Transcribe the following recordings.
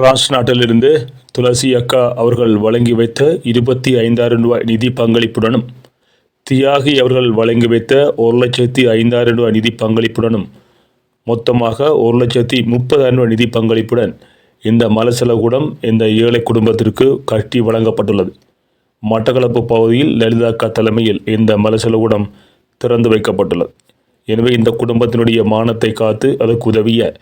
France நாட்டிலிருந்து துளசி அக்கா அவர்கள் வழங்கி வைத்த இருபத்தி ஐந்தாயிரம் ரூபாய் நிதி பங்களிப்புடனும் தியாகி அவர்கள் வழங்கி வைத்த ஒரு லட்சத்தி ஐந்தாயிரம் ரூபாய் நிதி பங்களிப்புடனும் மொத்தமாக ஒரு லட்சத்தி முப்பதாயிரம் ரூபாய் நிதி பங்களிப்புடன் இந்த மலசலகூடம் இந்த ஏழை குடும்பத்திற்கு கட்டி வழங்கப்பட்டுள்ளது. மட்டக்களப்பு பகுதியில் லலிதா அக்கா தலைமையில் இந்த மலசலகூடம் திறந்து வைக்கப்பட்டுள்ளது. எனவே இந்த குடும்பத்தினுடைய மானத்தை காத்து அதற்கு உதவிய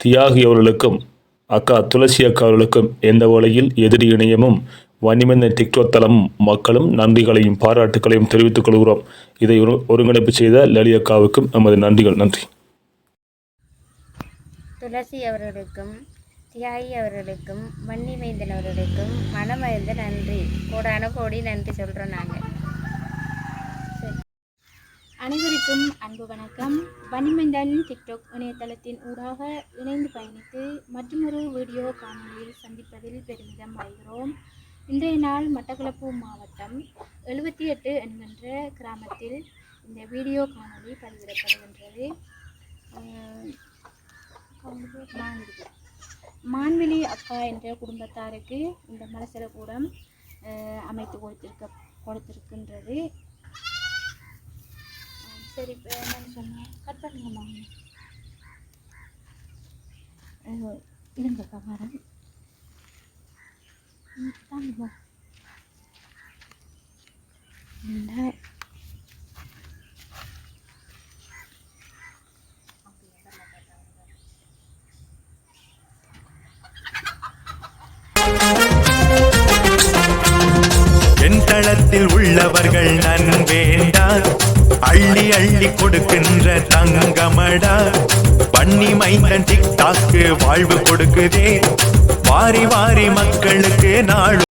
தியாகி அவர்களுக்கும் அக்கா துளசி அக்கா அவர்களுக்கும் எந்த வேளையில் எதிரி இணையமும் வன்னிமந்த டிக்டோக் தளமும் மக்களும் நன்றிகளையும் பாராட்டுகளையும் தெரிவித்துக் கொள்கிறோம். இதை ஒரு- ஒருங்கிணைப்பு செய்த லலி அக்காவுக்கும் நமது நன்றிகள். நன்றி. துளசி அவர்களுக்கும் தியாகி அவர்களுக்கும் வன்னிமைந்தன் அவர்களுக்கும் மனமறிந்த நன்றி. கோடான கோடி நன்றி சொல்கிறோம் நாங்கள் அனைவருக்கும் அன்பு வணக்கம். வன்னிமந்தன் டிக்டாக் இணையதளத்தின் ஊடாக இணைந்து பயணித்து மற்றொரு வீடியோ காணொலியில் சந்திப்பதில் பெருமிதம் அடைகிறோம். இன்றைய நாள் மட்டக்களப்பு மாவட்டம் எழுபத்தி எட்டு என்கின்ற கிராமத்தில் இந்த வீடியோ காணொலி பதிவிடப்படுகின்றது. மான்வெளி மான்விழி அக்கா என்ற குடும்பத்தாருக்கு இந்த மலசல கூடம் அமைத்து கொடுத்திருக்க கொடுத்திருக்கின்றது. சரி இப்போ என்னன்னு சொன்னேன் கட் பண்ணுங்கம்மா. அஹ், இருங்கக்கா வரேன். தாங்கம்மா இந்த என் தளத்தில் உள்ளவர்கள் அள்ளி கொடுக்கின்ற தங்கமடா. பண்ணி மைந்தன் டிக்டாக்கு வாழ்வு கொடுக்குதே. வாரி வாரி மக்களுக்கு நாள்